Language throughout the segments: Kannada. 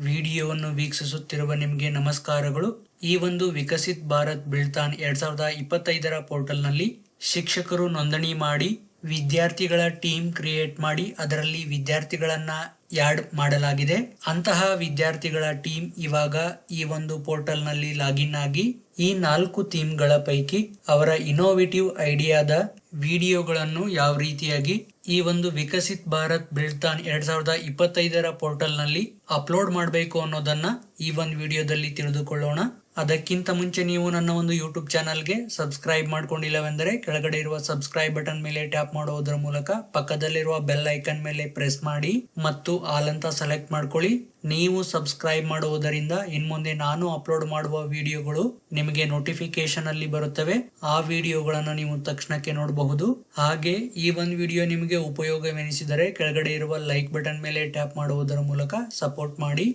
ವಿಡಿಯೋವನ್ನು ವೀಕ್ಷಿಸುತ್ತಿರುವ ನಿಮಗೆ ನಮಸ್ಕಾರಗಳು. ಈ ಒಂದು ವಿಕಸಿತ್ ಭಾರತ್ ಬಿಳ್ತಾನ್ ಎರಡ್ ಸಾವಿರದ ಇಪ್ಪತ್ತೈದರ ಪೋರ್ಟಲ್ನಲ್ಲಿ ಶಿಕ್ಷಕರು ನೋಂದಣಿ ಮಾಡಿ ವಿದ್ಯಾರ್ಥಿಗಳ ಟೀಮ್ ಕ್ರಿಯೇಟ್ ಮಾಡಿ ಅದರಲ್ಲಿ ವಿದ್ಯಾರ್ಥಿಗಳನ್ನ ಯಾಡ್ ಮಾಡಲಾಗಿದೆ. ಅಂತಹ ವಿದ್ಯಾರ್ಥಿಗಳ ಟೀಮ್ ಇವಾಗ ಈ ಒಂದು ಪೋರ್ಟಲ್ನಲ್ಲಿ ಲಾಗಿನ್ ಆಗಿ ಈ ನಾಲ್ಕು ಥೀಮ್ಗಳ ಪೈಕಿ ಅವರ ಇನೋವೇಟಿವ್ ಐಡಿಯಾದ ವಿಡಿಯೋಗಳನ್ನು ಯಾವ ರೀತಿಯಾಗಿ ಈ ಒಂದು ವಿಕಸಿತ್ ಭಾರತ್ ಬಿಳ್ತಾನ್ ಎರಡ್ ಸಾವಿರದ ಇಪ್ಪತ್ತೈದರ ಪೋರ್ಟಲ್ನಲ್ಲಿ ಅಪ್ಲೋಡ್ ಮಾಡಬೇಕು ಅನ್ನೋದನ್ನ ಈ ಒಂದು ವಿಡಿಯೋದಲ್ಲಿ ತಿಳಿದುಕೊಳ್ಳೋಣ. ಅದಕ್ಕಿಂತ ಮುಂಚೆ ನೀವು ನನ್ನ ಒಂದು ಯೂಟ್ಯೂಬ್ ಚಾನಲ್ಗೆ ಸಬ್ಸ್ಕ್ರೈಬ್ ಮಾಡ್ಕೊಂಡಿಲ್ಲವೆಂದರೆ ಕೆಳಗಡೆ ಇರುವ ಸಬ್ಸ್ಕ್ರೈಬ್ ಬಟನ್ ಮೇಲೆ ಟ್ಯಾಪ್ ಮಾಡುವುದರ ಮೂಲಕ ಪಕ್ಕದಲ್ಲಿರುವ ಬೆಲ್ ಐಕನ್ ಮೇಲೆ ಪ್ರೆಸ್ ಮಾಡಿ ಮತ್ತು ಆಲ್ ಅಂತ ಸೆಲೆಕ್ಟ್ ಮಾಡ್ಕೊಳ್ಳಿ. ನೀವು ಸಬ್ಸ್ಕ್ರೈಬ್ ಮಾಡುವುದರಿಂದ ಇನ್ಮುಂದೆ ನಾನು ಅಪ್ಲೋಡ್ ಮಾಡುವ ವಿಡಿಯೋಗಳು ನಿಮಗೆ ನೋಟಿಫಿಕೇಶನ್ ಅಲ್ಲಿ ಬರುತ್ತವೆ. ಆ ವಿಡಿಯೋಗಳನ್ನು ನೀವು ತಕ್ಷಣಕ್ಕೆ ನೋಡಬಹುದು. ಹಾಗೆ ಈ ಒಂದು ವಿಡಿಯೋ ನಿಮಗೆ ಉಪಯೋಗವೆನಿಸಿದರೆ ಕೆಳಗಡೆ ಇರುವ ಲೈಕ್ ಬಟನ್ ಮೇಲೆ ಟ್ಯಾಪ್ ಮಾಡುವುದರ ಮೂಲಕ ಸಪೋರ್ಟ್ ಮಾಡಿ.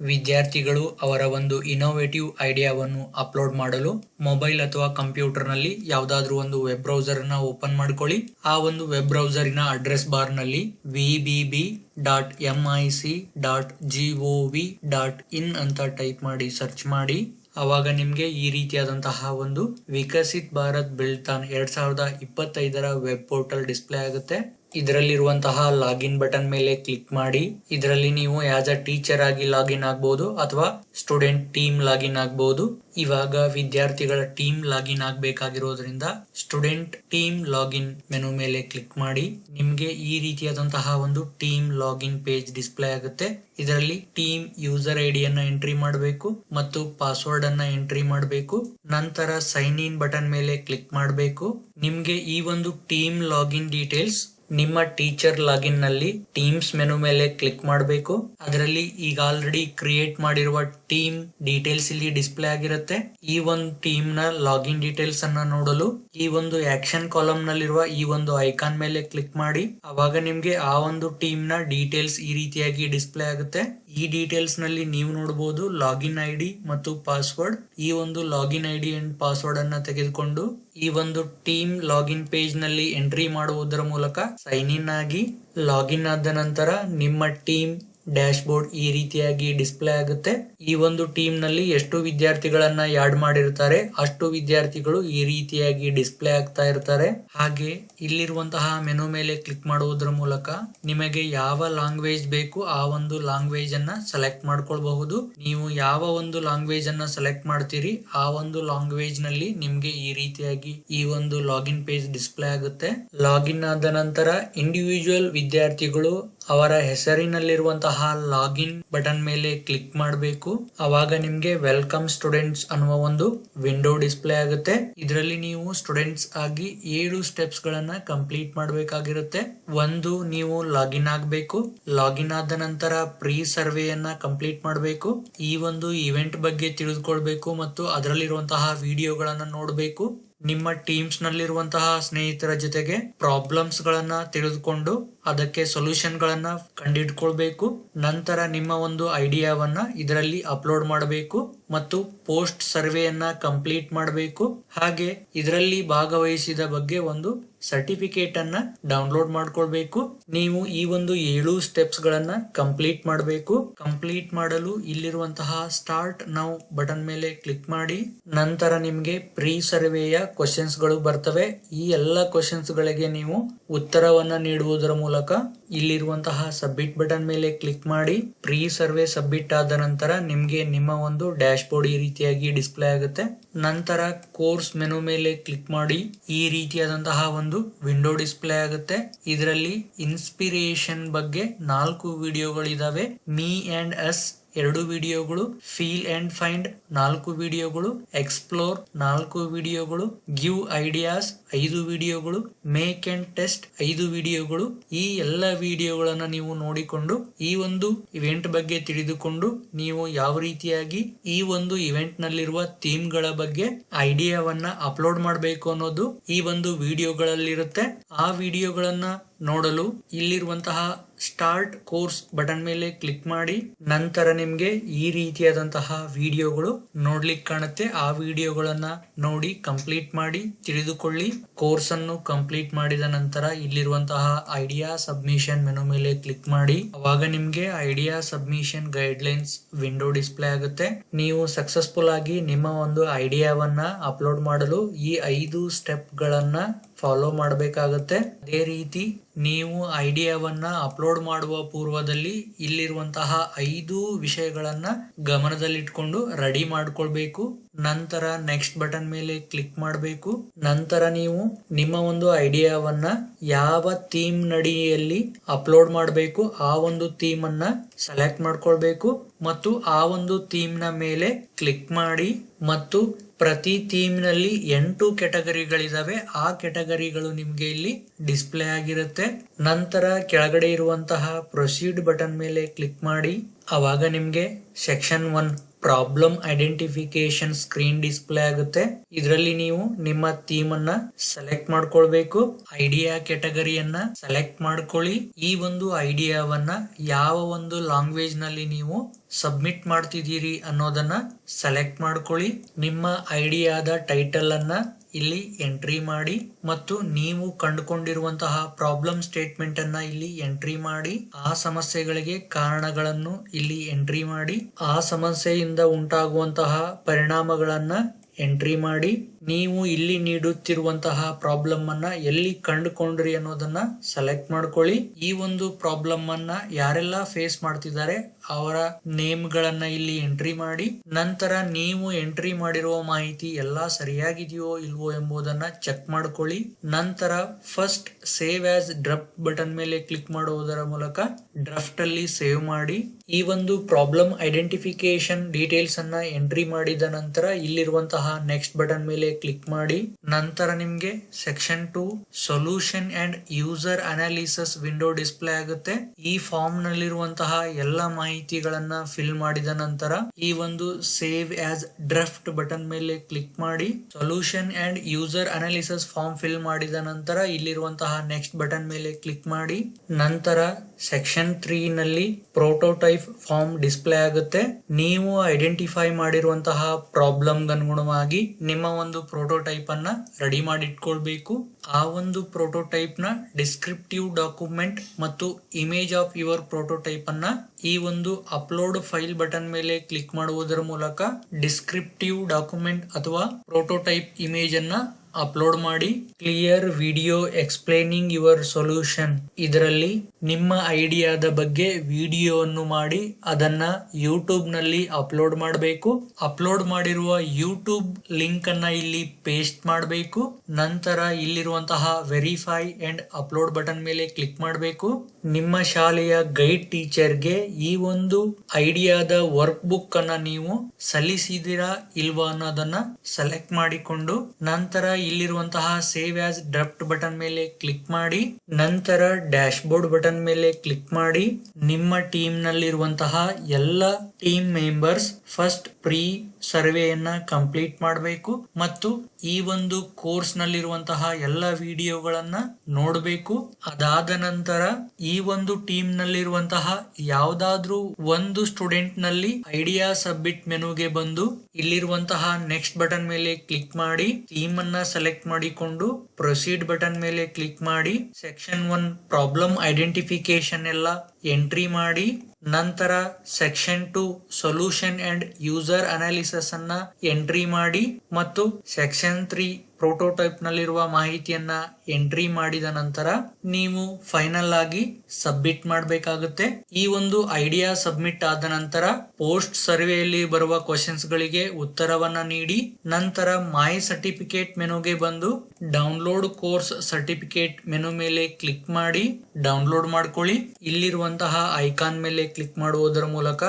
ವಿದ್ಯಾರ್ಥಿಗಳು ಅವರ ಒಂದು ಇನೋವೇಟಿವ್ ಐಡಿಯಾವನ್ನು ಅಪ್ಲೋಡ್ ಮಾಡಲು ಮೊಬೈಲ್ ಅಥವಾ ಕಂಪ್ಯೂಟರ್ನಲ್ಲಿ ಯಾವುದಾದ್ರೂ ಒಂದು ವೆಬ್ ಬ್ರೌಸರ್ ಅನ್ನ ಓಪನ್ ಮಾಡ್ಕೊಳ್ಳಿ. ಆ ಒಂದು ವೆಬ್ ಬ್ರೌಸರಿನ ಅಡ್ರೆಸ್ ಬಾರ್ನಲ್ಲಿ V B B dot M I C dot G O V dot in ಅಂತ ಟೈಪ್ ಮಾಡಿ ಸರ್ಚ್ ಮಾಡಿ. ಅವಾಗ ನಿಮಗೆ ಈ ರೀತಿಯಾದಂತಹ ಒಂದು ವಿಕಸಿತ್ ಭಾರತ್ ಬಿಳ್ತಾನ್ ಎರಡ್ ಸಾವಿರದ ಇಪ್ಪತ್ತೈದರ ವೆಬ್ ಪೋರ್ಟಲ್ ಡಿಸ್ಪ್ಲೇ ಆಗುತ್ತೆ. ಇದರಲ್ಲಿರುವಂತಹ ಲಾಗಿನ್ ಬಟನ್ ಮೇಲೆ ಕ್ಲಿಕ್ ಮಾಡಿ, ಇದರಲ್ಲಿ ನೀವು ಆಸ್ ಅ ಟೀಚರ್ ಆಗಿ ಲಾಗಿನ್ ಆಗ್ಬೋದು ಅಥವಾ ಸ್ಟೂಡೆಂಟ್ ಟೀಮ್ ಲಾಗಿನ್ ಆಗ್ಬೋದು. ಇವಾಗ ವಿದ್ಯಾರ್ಥಿಗಳ ಟೀಮ್ ಲಾಗಿನ್ ಆಗಬೇಕಾಗಿರೋದ್ರಿಂದ ಸ್ಟೂಡೆಂಟ್ ಟೀಮ್ ಲಾಗಿನ್ ಮೆನು ಮೇಲೆ ಕ್ಲಿಕ್ ಮಾಡಿ, ನಿಮ್ಗೆ ಈ ರೀತಿಯಾದಂತಹ ಒಂದು ಟೀಮ್ ಲಾಗಿನ್ ಪೇಜ್ ಡಿಸ್ಪ್ಲೇ ಆಗುತ್ತೆ. ಇದರಲ್ಲಿ ಟೀಮ್ ಯೂಸರ್ ಐಡಿಯನ್ನ ಎಂಟ್ರಿ ಮಾಡಬೇಕು ಮತ್ತು ಪಾಸ್ವರ್ಡ್ ಅನ್ನ ಎಂಟ್ರಿ ಮಾಡಬೇಕು. ನಂತರ ಸೈನ್ ಇನ್ ಬಟನ್ ಮೇಲೆ ಕ್ಲಿಕ್ ಮಾಡಬೇಕು. ನಿಮ್ಗೆ ಈ ಒಂದು ಟೀಮ್ ಲಾಗಿನ್ ಡೀಟೇಲ್ಸ್ ನಿಮ್ಮ ಟೀಚರ್ ಲಾಗಿನ್ನಲ್ಲಿ ಟೀಮ್ಸ್ ಮೆನು ಮೇಲೆ ಕ್ಲಿಕ್ ಮಾಡಬೇಕು. ಅದರಲ್ಲಿ ಈಗ ಆಲ್ರೆಡಿ ಕ್ರಿಯೇಟ್ ಮಾಡಿರುವ ಟೀಮ್ ಡೀಟೇಲ್ಸ್ ಇಲ್ಲಿ ಡಿಸ್ಪ್ಲೇ ಆಗಿರುತ್ತೆ. ಈ ಒಂದು ಟೀಮ್ನ ಲಾಗಿನ್ ಡೀಟೇಲ್ಸ್ ಅನ್ನ ನೋಡಲು ಈ ಒಂದು ಆಕ್ಷನ್ ಕಾಲಮ್ ನಲ್ಲಿರುವ ಈ ಒಂದು ಐಕಾನ್ ಮೇಲೆ ಕ್ಲಿಕ್ ಮಾಡಿ. ಅವಾಗ ನಿಮ್ಗೆ ಆ ಒಂದು ಟೀಮ್ನ ಡೀಟೇಲ್ಸ್ ಈ ರೀತಿಯಾಗಿ ಡಿಸ್ಪ್ಲೇ ಆಗುತ್ತೆ. ಈ ಡೀಟೇಲ್ಸ್ನಲ್ಲಿ ನೀವು ನೋಡಬಹುದು ಲಾಗಿನ್ ಐ ಡಿ ಮತ್ತು ಪಾಸ್ವರ್ಡ್ ಈ ಒಂದು login I D and password ಅನ್ನ ತೆಗೆದುಕೊಂಡು ಈ ಒಂದು ಟೀಮ್ ಲಾಗಿನ್ ಪೇಜ್ನಲ್ಲಿ ಎಂಟ್ರಿ ಮಾಡುವುದರ ಮೂಲಕ ಸೈನ್ ಇನ್ ಆಗಿ ಲಾಗಿನ್ ಆದ ನಂತರ ನಿಮ್ಮ ಟೀಮ್ ಡ್ಯಾಶ್ ಬೋರ್ಡ್ ಈ ರೀತಿಯಾಗಿ ಡಿಸ್ಪ್ಲೇ ಆಗುತ್ತೆ. ಈ ಒಂದು ಟೀಮ್ನಲ್ಲಿ ಎಷ್ಟು ವಿದ್ಯಾರ್ಥಿಗಳನ್ನ ಯಾಡ್ ಮಾಡಿರ್ತಾರೆ, ಅಷ್ಟು ವಿದ್ಯಾರ್ಥಿಗಳು ಈ ರೀತಿಯಾಗಿ ಡಿಸ್ಪ್ಲೇ ಆಗ್ತಾ ಇರ್ತಾರೆ. ಹಾಗೆ ಇಲ್ಲಿರುವಂತಹ ಮೆನು ಮೇಲೆ ಕ್ಲಿಕ್ ಮಾಡುವುದರ ಮೂಲಕ ನಿಮಗೆ ಯಾವ ಲಾಂಗ್ವೇಜ್ ಬೇಕು ಆ ಒಂದು ಲಾಂಗ್ವೇಜ್ ಅನ್ನ ಸೆಲೆಕ್ಟ್ ಮಾಡ್ಕೊಳ್ಬಹುದು. ನೀವು ಯಾವ ಒಂದು ಲಾಂಗ್ವೇಜ್ ಅನ್ನ ಸೆಲೆಕ್ಟ್ ಮಾಡ್ತೀರಿ, ಆ ಒಂದು ಲಾಂಗ್ವೇಜ್ನಲ್ಲಿ ನಿಮ್ಗೆ ಈ ರೀತಿಯಾಗಿ ಈ ಒಂದು ಲಾಗಿನ್ ಪೇಜ್ ಡಿಸ್ಪ್ಲೇ ಆಗುತ್ತೆ. ಲಾಗಿನ್ ಆದ ನಂತರ ಇಂಡಿವಿಜುವಲ್ ವಿದ್ಯಾರ್ಥಿಗಳು ಅವರ ಹೆಸರಿನಲ್ಲಿರುವಂತಹ ಲಾಗಿನ್ ಬಟನ್ ಮೇಲೆ ಕ್ಲಿಕ್ ಮಾಡಬೇಕು. ಅವಾಗ ನಿಮ್ಗೆ ವೆಲ್ಕಮ್ ಸ್ಟೂಡೆಂಟ್ಸ್ ಅನ್ನುವ ಒಂದು ವಿಂಡೋ ಡಿಸ್ಪ್ಲೇ ಆಗುತ್ತೆ. ಇದರಲ್ಲಿ ನೀವು ಸ್ಟೂಡೆಂಟ್ಸ್ ಆಗಿ ಏಳು ಸ್ಟೆಪ್ಸ್ ಗಳನ್ನ ಕಂಪ್ಲೀಟ್ ಮಾಡಬೇಕಾಗಿರುತ್ತೆ. ಒಂದು, ನೀವು ಲಾಗಿನ್ ಆಗಬೇಕು. ಲಾಗಿನ್ ಆದ ನಂತರ ಪ್ರೀ ಸರ್ವೆಯನ್ನ ಕಂಪ್ಲೀಟ್ ಮಾಡಬೇಕು. ಈ ಒಂದು ಇವೆಂಟ್ ಬಗ್ಗೆ ತಿಳಿದುಕೊಳ್ಬೇಕು ಮತ್ತು ಅದರಲ್ಲಿರುವಂತಹ ವಿಡಿಯೋಗಳನ್ನ ನೋಡಬೇಕು. ನಿಮ್ಮ ಟೀಮ್ಸ್ ನಲ್ಲಿರುವಂತಹ ಸ್ನೇಹಿತರ ಜೊತೆಗೆ ಪ್ರಾಬ್ಲಮ್ಸ್ ಗಳನ್ನ ತಿಳಿದುಕೊಂಡು ಅದಕ್ಕೆ ಸೊಲ್ಯೂಷನ್ ಗಳನ್ನ ಕಂಡಿಡ್ಕೊಳ್ಬೇಕು ನಂತರ ನಿಮ್ಮ ಒಂದು ಐಡಿಯಾವನ್ನ ಇದರಲ್ಲಿ ಅಪ್ಲೋಡ್ ಮಾಡಬೇಕು. ಮತ್ತು ಪೋಸ್ಟ್ ಸರ್ವೆಯನ್ನ ಕಂಪ್ಲೀಟ್ ಮಾಡಬೇಕು. ಹಾಗೆ ಇದರಲ್ಲಿ ಭಾಗವಹಿಸಿದ ಬಗ್ಗೆ ಒಂದು ಸರ್ಟಿಫಿಕೇಟ್ ಅನ್ನ ಡೌನ್ಲೋಡ್ ಮಾಡ್ಕೊಳ್ಬೇಕು. ನೀವು ಈ ಒಂದು ಏಳು ಸ್ಟೆಪ್ಸ್ ಗಳನ್ನ ಕಂಪ್ಲೀಟ್ ಮಾಡಬೇಕು. ಕಂಪ್ಲೀಟ್ ಮಾಡಲು ಇಲ್ಲಿರುವಂತಹ ಸ್ಟಾರ್ಟ್ ನೌ ಬಟನ್ ಮೇಲೆ ಕ್ಲಿಕ್ ಮಾಡಿ. ನಂತರ ನಿಮಗೆ ಪ್ರೀ ಸರ್ವೆಯ ಕ್ವಶನ್ಸ್ಗಳು ಬರ್ತವೆ. ಈ ಎಲ್ಲ ಕ್ವಶನ್ಸ್ ಗಳಿಗೆ ನೀವು ಉತ್ತರವನ್ನ ನೀಡುವುದರ ಮೂಲಕ ಇಲ್ಲಿರುವಂತಹ ಸಬ್ಮಿಟ್ ಬಟನ್ ಮೇಲೆ ಕ್ಲಿಕ್ ಮಾಡಿ. ಪ್ರೀ ಸರ್ವೆ ಸಬ್ಮಿಟ್ ಆದ ನಂತರ ನಿಮಗೆ ನಿಮ್ಮ ಒಂದು ಡ್ಯಾಶ್ ಬೋರ್ಡ್ ಈ ರೀತಿಯಾಗಿ ಡಿಸ್ಪ್ಲೇ ಆಗುತ್ತೆ. ನಂತರ ಕೋರ್ಸ್ ಮೆನು ಮೇಲೆ ಕ್ಲಿಕ್ ಮಾಡಿ ಈ ರೀತಿಯಾದಂತಹ ಒಂದು ವಿಂಡೋ ಡಿಸ್ಪ್ಲೇ ಆಗುತ್ತೆ. ಇದರಲ್ಲಿ ಇನ್ಸ್ಪಿರೇಷನ್ ಬಗ್ಗೆ ನಾಲ್ಕು ವಿಡಿಯೋಗಳಿದಾವೆ ಮೀ ಅಂಡ್ ಅಸ್ ಎರಡು ವಿಡಿಯೋಗಳು ಫೀಲ್ ಅಂಡ್ ಫೈಂಡ್ ನಾಲ್ಕು ವಿಡಿಯೋಗಳು ಎಕ್ಸ್ಪ್ಲೋರ್ ನಾಲ್ಕು ವಿಡಿಯೋಗಳು ಗಿವ್ ಐಡಿಯಾಸ್ ಐದು ವಿಡಿಯೋಗಳು ಮೇಕ್ ಅಂಡ್ ಟೆಸ್ಟ್ ಐದು ವಿಡಿಯೋಗಳು. ಈ ಎಲ್ಲ ವಿಡಿಯೋಗಳನ್ನು ನೀವು ನೋಡಿಕೊಂಡು, ಈ ಒಂದು ಇವೆಂಟ್ ಬಗ್ಗೆ ತಿಳಿದುಕೊಂಡು, ನೀವು ಯಾವ ರೀತಿಯಾಗಿ ಈ ಒಂದು ಇವೆಂಟ್ ನಲ್ಲಿರುವ ಥೀಮ್ಗಳ ಬಗ್ಗೆ ಐಡಿಯಾವನ್ನ ಅಪ್ಲೋಡ್ ಮಾಡಬೇಕು ಅನ್ನೋದು ಈ ಒಂದು ವಿಡಿಯೋಗಳಲ್ಲಿರುತ್ತೆ. ಆ ವಿಡಿಯೋಗಳನ್ನ ನೋಡಲು ಇಲ್ಲಿರುವಂತಹ ಸ್ಟಾರ್ಟ್ ಕೋರ್ಸ್ ಬಟನ್ ಮೇಲೆ ಕ್ಲಿಕ್ ಮಾಡಿ, ನಂತರ ನಿಮ್ಗೆ ಈ ರೀತಿಯಾದಂತಹ ವಿಡಿಯೋಗಳು ನೋಡ್ಲಿಕ್ಕೆ ಕಾಣುತ್ತೆ. ಆ ವಿಡಿಯೋಗಳನ್ನ ನೋಡಿ ಕಂಪ್ಲೀಟ್ ಮಾಡಿ, ತಿಳಿದುಕೊಳ್ಳಿ. ಕೋರ್ಸ್ ಅನ್ನು ಕಂಪ್ಲೀಟ್ ಮಾಡಿದ ನಂತರ ಇಲ್ಲಿರುವಂತಹ ಐಡಿಯಾ ಸಬ್ಮಿಷನ್ ಮೆನು ಮೇಲೆ ಕ್ಲಿಕ್ ಮಾಡಿ. ಅವಾಗ ನಿಮ್ಗೆ idea submission guidelines window display ಆಗುತ್ತೆ. ನೀವು ಸಕ್ಸಸ್ಫುಲ್ ಆಗಿ ನಿಮ್ಮ ಒಂದು ಐಡಿಯಾವನ್ನ ಅಪ್ಲೋಡ್ ಮಾಡಲು ಈ ಐದು ಸ್ಟೆಪ್ ಗಳನ್ನ ಫಾಲೋ ಮಾಡಬೇಕಾಗತ್ತೆ. ಅದೇ ರೀತಿ ನೀವು ಐಡಿಯಾವನ್ನ ಅಪ್ಲೋಡ್ ಮಾಡುವ ಪೂರ್ವದಲ್ಲಿ ಇಲ್ಲಿರುವಂತಹ ಐದು ವಿಷಯಗಳನ್ನ ಗಮನದಲ್ಲಿಟ್ಕೊಂಡು ರೆಡಿ ಮಾಡ್ಕೊಳ್ಬೇಕು. ನಂತರ ನೆಕ್ಸ್ಟ್ ಬಟನ್ ಮೇಲೆ ಕ್ಲಿಕ್ ಮಾಡಬೇಕು. ನಂತರ ನೀವು ನಿಮ್ಮ ಒಂದು ಐಡಿಯಾವನ್ನ ಯಾವ ಥೀಮ್ ನಡಿಯಲ್ಲಿ ಅಪ್ಲೋಡ್ ಮಾಡಬೇಕು, ಆ ಒಂದು ಥೀಮ್ ಅನ್ನ ಸೆಲೆಕ್ಟ್ ಮಾಡ್ಕೊಳ್ಬೇಕು. ಮತ್ತು ಆ ಒಂದು ಥೀಮ್ನ ಮೇಲೆ ಕ್ಲಿಕ್ ಮಾಡಿ ಮತ್ತು ಪ್ರತಿ ಥೀಮ್ನಲ್ಲಿ ಎಂಟು ಕೆಟಗರಿಗಳಿದಾವೆ ಆ ಕೆಟಗರಿಗಳು ನಿಮಗೆ ಇಲ್ಲಿ ಡಿಸ್ಪ್ಲೇ ಆಗಿರುತ್ತೆ. ನಂತರ ಕೆಳಗಡೆ ಇರುವಂತಹ ಪ್ರೊಸೀಡ್ ಬಟನ್ ಮೇಲೆ ಕ್ಲಿಕ್ ಮಾಡಿ. ಅವಾಗ ನಿಮಗೆ section one problem identification screen display ಆಗುತ್ತೆ. ಇದರಲ್ಲಿ ನೀವು ನಿಮ್ಮ ಥೀಮ್ ಅನ್ನ ಸೆಲೆಕ್ಟ್ ಮಾಡ್ಕೊಳ್ಬೇಕು. ಐಡಿಯಾ ಕೆಟಗರಿಯನ್ನ ಸೆಲೆಕ್ಟ್ ಮಾಡ್ಕೊಳ್ಳಿ. ಈ ಒಂದು ಐಡಿಯಾವನ್ನ ಯಾವ ಒಂದು ಲ್ಯಾಂಗ್ವೇಜ್ನಲ್ಲಿ ನೀವು ಸಬ್ಮಿಟ್ ಮಾಡ್ತಿದ್ದೀರಿ ಅನ್ನೋದನ್ನ ಸೆಲೆಕ್ಟ್ ಮಾಡ್ಕೊಳ್ಳಿ. ನಿಮ್ಮ ಐಡಿಯಾದ ಟೈಟಲ್ ಅನ್ನ ಇಲ್ಲಿ ಎಂಟ್ರಿ ಮಾಡಿ ಮತ್ತು ನೀವು ಕಂಡುಕೊಂಡಿರುವಂತಹ ಪ್ರಾಬ್ಲಮ್ ಸ್ಟೇಟ್ಮೆಂಟ್ ಅನ್ನ ಇಲ್ಲಿ ಎಂಟ್ರಿ ಮಾಡಿ, ಆ ಸಮಸ್ಯೆಗಳಿಗೆ ಕಾರಣಗಳನ್ನು ಇಲ್ಲಿ ಎಂಟ್ರಿ ಮಾಡಿ, ಆ ಸಮಸ್ಯೆಯಿಂದ ಉಂಟಾಗುವಂತಹ ಪರಿಣಾಮಗಳನ್ನ ಎಂಟ್ರಿ ಮಾಡಿ. ನೀವು ಇಲ್ಲಿ ನೀಡುತ್ತಿರುವಂತಹ ಪ್ರಾಬ್ಲಮ್ ಅನ್ನ ಎಲ್ಲಿ ಕಂಡುಕೊಂಡ್ರಿ ಅನ್ನೋದನ್ನ ಸೆಲೆಕ್ಟ್ ಮಾಡ್ಕೊಳ್ಳಿ. ಈ ಒಂದು ಪ್ರಾಬ್ಲಮ್ ಅನ್ನ ಯಾರೆಲ್ಲ ಫೇಸ್ ಮಾಡ್ತಿದ್ದಾರೆ, ಅವರ ನೇಮ್ ಗಳನ್ನ ಇಲ್ಲಿ ಎಂಟ್ರಿ ಮಾಡಿ, ನಂತರ ನೀವು ಎಂಟ್ರಿ ಮಾಡಿರುವ ಮಾಹಿತಿ ಎಲ್ಲಾ ಸರಿಯಾಗಿದೆಯೋ ಇಲ್ವೋ ಎಂಬುದನ್ನ ಚೆಕ್ ಮಾಡ್ಕೊಳ್ಳಿ. ನಂತರ first save as draft button ಮೇಲೆ ಕ್ಲಿಕ್ ಮಾಡುವುದರ ಮೂಲಕ ಡ್ರಫ್ಟ್ ಅಲ್ಲಿ ಸೇವ್ ಮಾಡಿ. ಈ ಒಂದು ಪ್ರಾಬ್ಲಮ್ ಐಡೆಂಟಿಫಿಕೇಶನ್ ಡೀಟೇಲ್ಸ್ ಅನ್ನ ಎಂಟ್ರಿ ಮಾಡಿದ ನಂತರ ಇಲ್ಲಿರುವಂತಹ ನೆಕ್ಸ್ಟ್ ಬಟನ್ ಮೇಲೆ ಕ್ಲಿಕ್ ಮಾಡಿ, ನಂತರ ನಿಮ್ಗೆ section two solution and user analysis window display ಆಗುತ್ತೆ. ಈ ಫಾರ್ಮ್ ನಲ್ಲಿರುವಂತಹ ಎಲ್ಲ ಮಾಹಿತಿಗಳನ್ನ ಫಿಲ್ ಮಾಡಿದ ನಂತರ ಈ ಒಂದು ಸೇವ್ ಆಸ್ ಡ್ರಫ್ಟ್ ಬಟನ್ ಮೇಲೆ ಕ್ಲಿಕ್ ಮಾಡಿ solution and user analysis form fill ಮಾಡಿದ ನಂತರ ಇಲ್ಲಿರುವಂತಹ ನೆಕ್ಸ್ಟ್ ಬಟನ್ ಮೇಲೆ ಕ್ಲಿಕ್ ಮಾಡಿ, ನಂತರ ಸೆಕ್ಷನ್ ತ್ರೀ ನಲ್ಲಿ ಪ್ರೋಟೋಟೈಪ್ ಫಾರ್ಮ್ ಡಿಸ್ಪ್ಲೇ ಆಗುತ್ತೆ. ನೀವು ಐಡೆಂಟಿಫೈ ಮಾಡಿರುವಂತಹ ಪ್ರಾಬ್ಲಮ್ ಅನುಗುಣವಾಗಿ ನಿಮ್ಮ ಒಂದು ಪ್ರೋಟೋಟೈಪ್ ಅನ್ನ ರೆಡಿ ಮಾಡಿ ಇಟ್ಕೊಳ್ಬೇಕು ಆ ಒಂದು ಪ್ರೋಟೋಟೈಪ್ನ ಡಿಸ್ಕ್ರಿಪ್ಟಿವ್ ಡಾಕ್ಯುಮೆಂಟ್ ಮತ್ತು ಇಮೇಜ್ ಆಫ್ ಯುವರ್ ಪ್ರೋಟೋಟೈಪ್ ಅನ್ನ ಈ ಒಂದು ಅಪ್ಲೋಡ್ ಫೈಲ್ ಬಟನ್ ಮೇಲೆ ಕ್ಲಿಕ್ ಮಾಡುವುದರ ಮೂಲಕ ಡಿಸ್ಕ್ರಿಪ್ಟಿವ್ ಡಾಕ್ಯುಮೆಂಟ್ ಅಥವಾ ಪ್ರೋಟೋಟೈಪ್ ಇಮೇಜ್ ಅನ್ನ ಅಪ್ಲೋಡ್ ಮಾಡಿ clear video explaining your solution ಇದರಲ್ಲಿ ನಿಮ್ಮ ಐಡಿಯಾದ ಬಗ್ಗೆ ವಿಡಿಯೋವನ್ನು ಮಾಡಿ, ಅದನ್ನ ಯೂಟ್ಯೂಬ್ನಲ್ಲಿ ಅಪ್ಲೋಡ್ ಮಾಡಬೇಕು. ಅಪ್ಲೋಡ್ ಮಾಡಿರುವ ಯೂಟ್ಯೂಬ್ ಲಿಂಕ್ ಅನ್ನ ಇಲ್ಲಿ ಪೇಸ್ಟ್ ಮಾಡಬೇಕು. ನಂತರ ಇಲ್ಲಿರುವಂತಹ ವೆರಿಫೈ ಅಂಡ್ ಅಪ್ಲೋಡ್ ಬಟನ್ ಮೇಲೆ ಕ್ಲಿಕ್ ಮಾಡಬೇಕು. ನಿಮ್ಮ ಶಾಲೆಯ ಗೈಡ್ ಟೀಚರ್ಗೆ ಈ ಒಂದು ಐಡಿಯಾದ ವರ್ಕ್ ಬುಕ್ ಅನ್ನ ನೀವು ಸಲ್ಲಿಸಿದಿರಾ ಇಲ್ವಾ ಅನ್ನೋದನ್ನ ಸೆಲೆಕ್ಟ್ ಮಾಡಿಕೊಂಡು, ನಂತರ ಇಲ್ಲಿರುವಂತಹ ಸೇವ್ ಆಸ್ ಡ್ರಾಫ್ಟ್ ಬಟನ್ ಮೇಲೆ ಕ್ಲಿಕ್ ಮಾಡಿ, ನಂತರ ಡ್ಯಾಶ್ ಬೋರ್ಡ್ ಬಟನ್ ಮೇಲೆ ಕ್ಲಿಕ್ ಮಾಡಿ, ನಿಮ್ಮ ಟೀಮ್ ನಲ್ಲಿರುವಂತಹ ಎಲ್ಲ ಟೀಮ್ ಮೆಂಬರ್ಸ್ ಫಸ್ಟ್ ಪ್ರೀ ಸರ್ವೆಯನ್ನ ಕಂಪ್ಲೀಟ್ ಮಾಡಬೇಕು ಮತ್ತು ಈ ಒಂದು ಕೋರ್ಸ್ ನಲ್ಲಿರುವಂತಹ ಎಲ್ಲ ವಿಡಿಯೋಗಳನ್ನ ನೋಡಬೇಕು. ಅದಾದ ನಂತರ ಈ ಒಂದು ಟೀಮ್ ನಲ್ಲಿರುವಂತಹ ಯಾವ್ದಾದ್ರೂ ಒಂದು ಸ್ಟೂಡೆಂಟ್ನಲ್ಲಿ ಐಡಿಯಾ ಸಬ್ಮಿಟ್ ಮೆನುಗೆ ಬಂದು ಇಲ್ಲಿರುವಂತಹ ನೆಕ್ಸ್ಟ್ ಬಟನ್ ಮೇಲೆ ಕ್ಲಿಕ್ ಮಾಡಿ ಟೀಮ್ ಅನ್ನ ಸೆಲೆಕ್ಟ್ ಮಾಡಿಕೊಂಡು ಪ್ರೊಸೀಡ್ ಬಟನ್ ಮೇಲೆ ಕ್ಲಿಕ್ ಮಾಡಿ, ಸೆಕ್ಷನ್ ಒನ್ ಪ್ರಾಬ್ಲಮ್ ಐಡೆಂಟಿಫಿಕೇಶನ್ ಎಲ್ಲ ಎಂಟ್ರಿ ಮಾಡಿ ನಂತರ section two solution and user analysis ಅನ್ನ ಎಂಟ್ರಿ ಮಾಡಿ ಮತ್ತು ಸೆಕ್ಷನ್ ತ್ರೀ ಪ್ರೋಟೋಟೈಪ್ ನಲ್ಲಿರುವ ಮಾಹಿತಿಯನ್ನ ಎಂಟ್ರಿ ಮಾಡಿದ ನಂತರ ನೀವು ಫೈನಲ್ ಆಗಿ ಸಬ್ಮಿಟ್ ಮಾಡಬೇಕಾಗುತ್ತೆ. ಈ ಒಂದು ಐಡಿಯಾ ಸಬ್ಮಿಟ್ ಆದ ನಂತರ ಪೋಸ್ಟ್ ಸರ್ವೆಯಲ್ಲಿ ಬರುವ ಕ್ವಶನ್ಸ್ ಗಳಿಗೆ ಉತ್ತರವನ್ನ ನೀಡಿ, ನಂತರ ಮೈ ಸರ್ಟಿಫಿಕೇಟ್ ಮೆನುಗೆ ಬಂದು ಡೌನ್ಲೋಡ್ ಕೋರ್ಸ್ ಸರ್ಟಿಫಿಕೇಟ್ ಮೆನು ಮೇಲೆ ಕ್ಲಿಕ್ ಮಾಡಿ ಡೌನ್ಲೋಡ್ ಮಾಡ್ಕೊಳ್ಳಿ. ಇಲ್ಲಿರುವಂತಹ ಐಕಾನ್ ಮೇಲೆ ಕ್ಲಿಕ್ ಮಾಡುವುದರ ಮೂಲಕ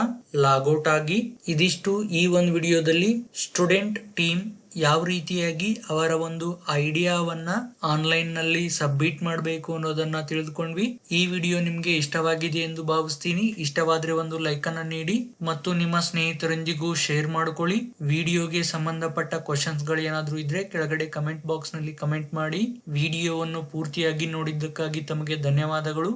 ಲಾಗೌಟ್ ಆಗಿ. ಇದಿಷ್ಟು ಈ ಒಂದು ವಿಡಿಯೋದಲ್ಲಿ ಸ್ಟೂಡೆಂಟ್ ಟೀಮ್ ಯಾವ ರೀತಿಯಾಗಿ ಅವರ ಒಂದು ಐಡಿಯಾವನ್ನ ಆನ್ಲೈನ್ನಲ್ಲಿ ಸಬ್ಮಿಟ್ ಮಾಡಬೇಕು ಅನ್ನೋದನ್ನ ತಿಳಿದುಕೊಂಡ್ವಿ. ಈ ವಿಡಿಯೋ ನಿಮ್ಗೆ ಇಷ್ಟವಾಗಿದೆ ಎಂದು ಭಾವಿಸ್ತೀನಿ. ಇಷ್ಟವಾದ್ರೆ ಒಂದು ಲೈಕ್ ಅನ್ನ ನೀಡಿ ಮತ್ತು ನಿಮ್ಮ ಸ್ನೇಹಿತರೊಂದಿಗೂ ಶೇರ್ ಮಾಡಿಕೊಳ್ಳಿ. ವಿಡಿಯೋಗೆ ಸಂಬಂಧಪಟ್ಟ ಕ್ವಶನ್ಸ್ಗಳು ಏನಾದ್ರೂ ಇದ್ರೆ ಕೆಳಗಡೆ ಕಮೆಂಟ್ ಬಾಕ್ಸ್ನಲ್ಲಿ ಕಮೆಂಟ್ ಮಾಡಿ. ವಿಡಿಯೋವನ್ನು ಪೂರ್ತಿಯಾಗಿ ನೋಡಿದ್ದಕ್ಕಾಗಿ ತಮಗೆ ಧನ್ಯವಾದಗಳು.